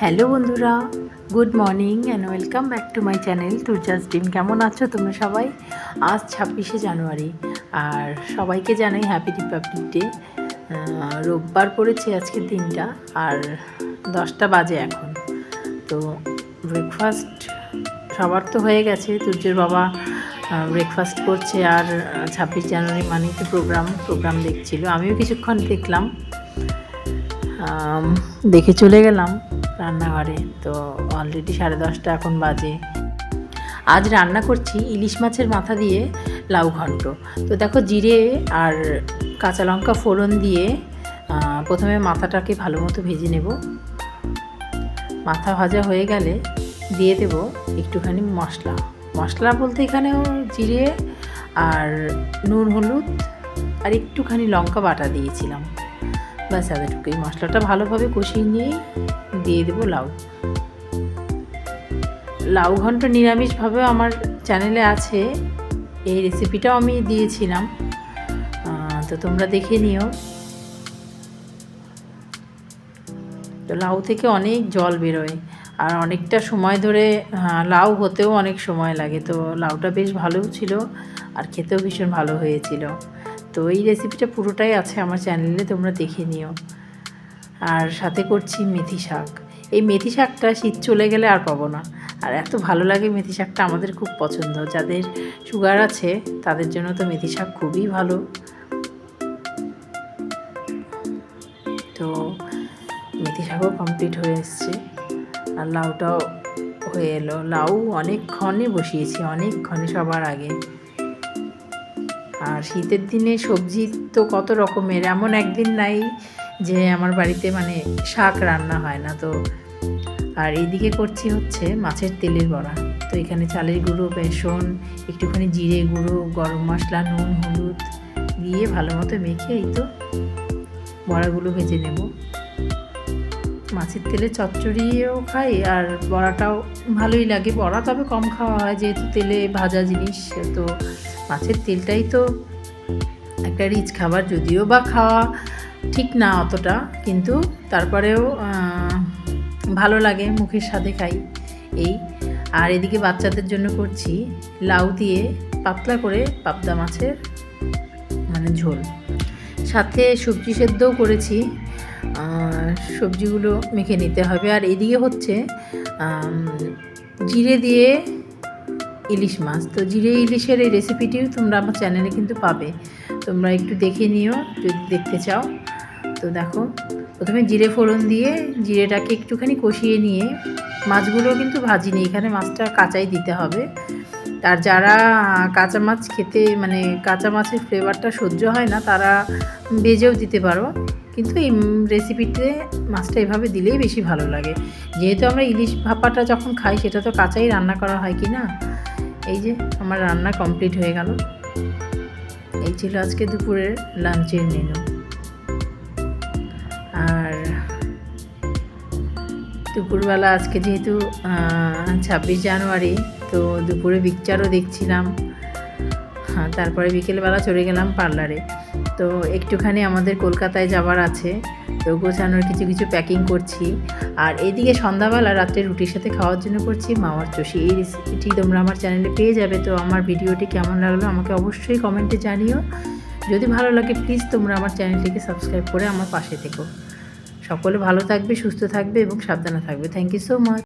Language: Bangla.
হ্যালো বন্ধুরা, good morning and welcome back to my channel তুর্জাস ডিম কেমন আছো তোমরা সবাই? আজ ছাব্বিশে জানুয়ারি, আর সবাইকে জানাই হ্যাপি রিপাবলিক ডে রোববার পড়েছে আজকের দিনটা, আর দশটা বাজে এখন। তো ব্রেকফাস্ট সবার তো হয়ে গেছে, তুর্যের বাবা ব্রেকফাস্ট করছে, আর ছাব্বিশ জানুয়ারি মানেই তো প্রোগ্রাম প্রোগ্রাম দেখছিল। আমিও কিছুক্ষণ দেখলাম। দেখে চলে গেলাম। রান্নাঘরে। তো অলরেডি সাড়ে দশটা এখন বাজে। আজ রান্না করছি ইলিশ মাছের মাথা দিয়ে লাউ ঘন্ট। তো দেখো জিরে আর কাঁচা লঙ্কা ফোড়ন দিয়ে প্রথমে মাথাটাকে ভালো মতো ভেজে নেব। মাথা ভাজা হয়ে গেলে দিয়ে দেব একটুখানি মশলা। মশলা বলতে এখানেও জিরে আর নুন, হলুদ আর একটুখানি লঙ্কা বাটা দিয়েছিলাম। ব্যাস এতটুকুই। মশলাটা ভালোভাবে কষিয়ে নিয়েই দিয়ে দেবো লাউ। লাউ ঘন্ট নিরামিষভাবে আমার চ্যানেলে আছে। এই রেসিপিটাও আমি দিয়েছিলাম। তো তোমরা দেখে নিও। তো লাউ থেকে অনেক জল বেরোয়। আর অনেকটা সময় ধরে লাউ হতেও অনেক সময় লাগে। তো লাউটা বেশ ভালোও ছিল আর খেতেও ভীষণ ভালো হয়েছিল। তো এই রেসিপিটা পুরোটাই আছে আমার চ্যানেলে, তোমরা দেখে নিও। আর সাথে করছি মেথি শাক। এই মেথি শাকটা শীত চলে গেলে আর পাবো না। আর এত ভালো লাগে মেথি শাকটা আমাদের খুব পছন্দ। যাদের সুগার আছে, তাদের জন্য তো মেথি শাক খুবই ভালো। তো মেথি শাকও কমপ্লিট হয়ে এসছে। আর লাউটাও হয়ে এলো। লাউ অনেকক্ষণে বসিয়েছি অনেকক্ষণে সবার আগে। আর শীতের দিনে সবজি তো কত রকমের, এমন একদিন নাই যে আমার বাড়িতে মানে শাক রান্না হয় না, তো আর এইদিকে করছি হচ্ছে মাছের তেলের বড়া। তো এখানে চালের গুঁড়ো, বেসন, একটুখানি জিরে গুঁড়ো, গরম মশলা, নুন, হলুদ দিয়ে ভালো মতো মেখে এই তো বড়াগুলো ভেজে নেব। মাছের তেলে চচ্চড়িও খাই আর বড়াটাও ভালোই লাগে। বড়া তবে কম খাওয়া হয়, যেহেতু তেলে ভাজা জিনিস, তো মাছের তেলটাই তো একটা রিচ খাবার, যদিও বা খাওয়া ঠিক না অতটা, কিন্তু তারপরেও ভালো লাগে মুখের সাথে খাই এই। আর এদিকে বাচ্চাদের জন্য করছি লাউ দিয়ে পাতলা করে পাবদা মাছের মানে ঝোল। সাথে সবজি সেদ্ধও করেছি সবজিগুলো মেখে নিতে হবে। আর এদিকে হচ্ছে জিরে দিয়ে ইলিশ মাছ। তো জিরে ইলিশের এই রেসিপিটিও তোমরা আমার চ্যানেলে কিন্তু পাবে। তোমরা একটু দেখে নিও, যদি দেখতে চাও। তো দেখো, প্রথমে জিরে ফোড়ন দিয়ে জিরেটাকে একটুখানি কষিয়ে নিয়ে মাছগুলো কিন্তু ভাজিনি এখানে মাছটা কাঁচাই দিতে হবে। আর যারা কাঁচা মাছ খেতে মানে কাঁচা মাছের ফ্লেভারটা সহ্য হয় না, তারা ভেজেও দিতে পারো। কিন্তু এই রেসিপিতে মাছটা এভাবে দিলেই বেশি ভালো লাগে। যেহেতু আমরা ইলিশ ভাপাটা যখন খাই, সেটা তো কাঁচাই রান্না করা হয় কি না? এই যে, আমার রান্না কমপ্লিট হয়ে গেল। এই ছিল আজকে দুপুরের লাঞ্চের মেনু দুপুরবেলা আজকে যেহেতু ছাব্বিশ জানুয়ারি, তো দুপুরে পিকচারও দেখছিলাম। হ্যাঁ তারপরে বিকেলবেলা চলে গেলাম পার্লারে। তো একটুখানি আমাদের কলকাতায় যাবার আছে, তো গোছানোর কিছু কিছু প্যাকিং করছি। আর এদিকে সন্ধ্যাবেলা রাত্রে রুটির সাথে খাওয়ার জন্য করছি মাওয়ার চষি। এই রেসিপিটি তোমরা আমার চ্যানেলে পেয়ে যাবে, তো আমার ভিডিওটি কেমন লাগল আমাকে অবশ্যই কমেন্টে জানিও। যদি ভালো লাগে প্লিজ তোমরা আমার চ্যানেলটিকে সাবস্ক্রাইব করে আমার পাশে থেকো। সকলে ভালো থাকবে সুস্থ থাকবে এবং সাবধানে থাকবে। Thank you so much